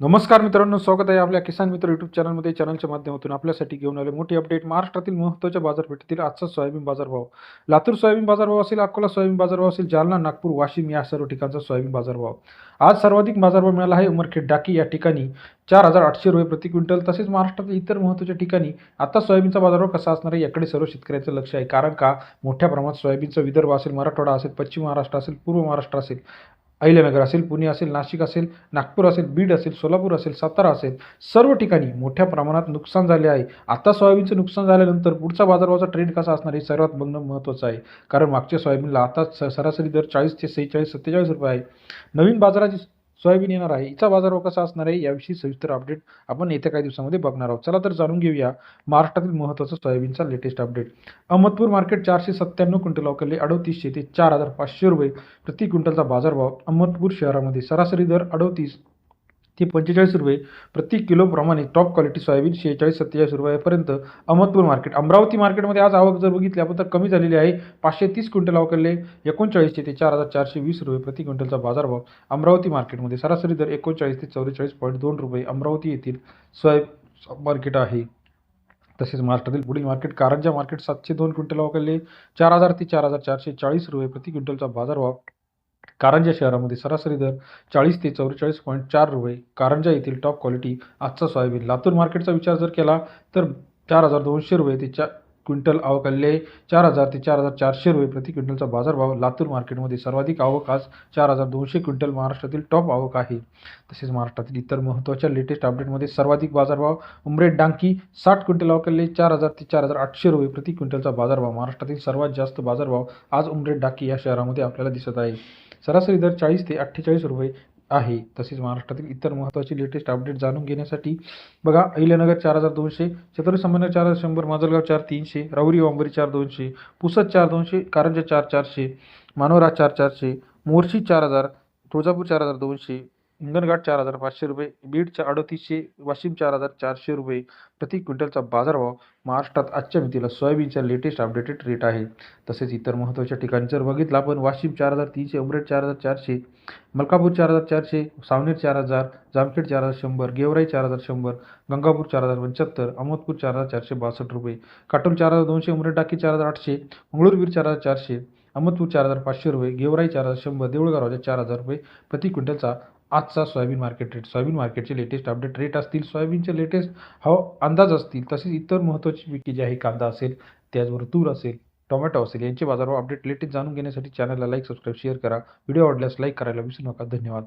नमस्कार मित्रांनो स्वागत आहे आपल्या किसान मित्र युट्यूब चॅनलमध्ये चॅनलच्या माध्यमातून. आपल्यासाठी घेऊन आले मोठी अपडेट महाराष्ट्रातील महत्त्वाच्या बाजारपेठेतील आजचा सोयाबीन बाजारभाव. लातूर सोयाबीन बाजारभाव असेल अकोला सोयाबीन बाजारभाव असेल जालना नागपूर वाशिम या सर्व ठिकाणचा सोयाबीन बाजारभाव. आज सर्वाधिक बाजारभाव मिळाला आहे उमरखेड डाकी या ठिकाणी. चार हजार आठशे रुपये प्रति क्विंटल तसेच महाराष्ट्रातील इतर महत्त्वाच्या ठिकाणी. आता सोयाबीनचा बाजारभाव कसा असणार आहे याकडे सर्व शेतकऱ्यांचं लक्ष आहे. कारण का? मोठ्या प्रमाणात सोयाबीनचा विदर्भ असेल मराठवाडा असेल पश्चिम महाराष्ट्र असेल पूर्व महाराष्ट्र असेल. अहिल्यानगर असेल पुणे असेल नाशिक असेल नागपूर असेल बीड असेल सोलापूर असेल सातारा असेल सर्व ठिकाणी मोठ्या प्रमाणात नुकसान झाले आहे. आता सोयाबीनचं नुकसान झाल्यानंतर पुढचा बाजारभावाचा ट्रेंड कसा असणार हे सर्वात बघणं महत्त्वाचं आहे. कारण मागच्या सोयाबीनला आता स- सरासरी दर चाळीस ते सेहेचाळीस सत्तेचाळीस रुपये आहे. नवीन बाजाराची सोयाबीन येणार आहे. हिचा बाजारभाव कसा असणार आहे याविषयी सविस्तर अपडेट आपण येत्या काही दिवसामध्ये बघणार आहोत. चला तर जाणून घेऊया महाराष्ट्रातील महत्त्वाचा सोयाबीनचा लेटेस्ट अपडेट अहमदपूर मार्केट चारशे सत्त्याण्णव क्विंटल अवकले अडोतीसशे ते चार हजार पाचशे रुपये प्रति क्विंटलचा बाजारभाव अहमदपूर शहरामध्ये सरासरी दर अडोतीस ते पंचेचाळीस रुपये. प्रति किलोप्रमाणे टॉप क्वालिटी सोयाबीन शेहेचाळीस सत्तेचाळीस रुपयापर्यंत अहमदपूर मार्केट अमरावती मार्केटमध्ये आज आवक जर बघितली आपण तर कमी झालेली आहे. पाचशे तीस क्विंटल आवकले एकोणचाळीसशे ते चार हजार चारशे वीस रुपये प्रति क्विंटलचा बाजारभाव अमरावती मार्केटमध्ये सरासरी दर एकोणचाळीस ते चौवेचाळीस पॉईंट दोन रुपये अमरावती येथील सोयाब मार्केट आहे. तसेच महाराष्ट्रातील पुढील मार्केट कारंजा मार्केट सातशे दोन क्विंटल अवकले चार हजार ते चार हजार चारशे चाळीस रुपये प्रति क्विंटलचा बाजारभाव कारंजा शहरामध्ये सरासरी दर चाळीस ते चौवेचाळीस पॉईंट चार रुपये. कारंजा येथील टॉप क्वालिटी आजचा सोयाबीन. लातूर मार्केटचा विचार जर केला तर चार हजार दोनशे रुपये ते चा क्विंटल आवक आलेले चार हजार ते चार हजार चारशे रुपये प्रति क्विंटलचा बाजारभाव लातूर मार्केटमध्ये सर्वाधिक आवक आज चार हजार दोनशे क्विंटल महाराष्ट्रातील टॉप आवक आहे. तसेच महाराष्ट्रातील इतर महत्त्वाच्या लेटेस्ट अपडेटमध्ये सर्वाधिक बाजारभाव उमरेड डांकी साठ क्विंटल अवकल्ले चार हजार ते चार हजार आठशे रुपये प्रति क्विंटलचा बाजारभाव महाराष्ट्रातील सर्वात जास्त बाजारभाव आज उमरेड डाकी या शहरामध्ये आपल्याला दिसत आहे. सरासरी दर चाळीस ते अठ्ठेचाळीस रुपये आहे. तसेच महाराष्ट्रातील इतर महत्त्वाचे लेटेस्ट अपडेट जाणून घेण्यासाठी बघा अहिल्यानगर चार हजार दोनशे छत्रपती संभाजीनगर चार हजार शंभर माजलगाव चार तीनशे राऊरी वांबरी चार दोनशे पुसद चार दोनशे कारंजा चार चारशे मानोरा चार चारशे मोर्शी चार हजार तुळजापूर चार हजार दोनशे हिंगणघाट चार हजार पाचशे रुपये बीडच्या अडतीसशे वाशिम चार हजार चारशे रुपये प्रति क्विंटलचा बाजारभाव महाराष्ट्रात आजच्या मितीला सोयाबीनच्या लेटेस्ट अपडेटेड रेट आहे तसेच इतर महत्त्वाच्या ठिकाणी जर बघितलं आपण वाशिम चार हजार तीनशे उमरेड चार हजार चारशे मलकापूर चार हजार चारशे सावनेर चार हजार जामखेड चार हजार शंभर गेवराई चार हजार शंभर गंगापूर चार हजार पंच्याहत्तर अहमदपूर चार हजार चारशे बासष्ट रुपये काटोल चार हजार दोनशे उमरेड टाकी चार हजार आठशे मंगळूरवीर चार हजार चारशे अहमदपूर चार हजार पाचशे रुपये गेवराई चार हजार शंभर देऊळगाव राजा चार हजार रुपये प्रति क्विंटलचा आजचा सोयाबीन मार्केट रेट सोयाबीन मार्केटचे लेटेस्ट अपडेट रेट असतील सोयाबीनचे लेटेस्ट हवा अंदाज असतील तसेच इतर महत्त्वाची पिके जी आहे कांदा असेल त्याचबरोबर तूर असेल टोमॅटो असेल यांचे बाजारभाव अपडेट लेटेस्ट जाणून घेण्यासाठी चॅनलला लाईक सबस्क्राईब शेअर करा. व्हिडिओ आवडल्यास लाईक करायला विसरू नका. धन्यवाद.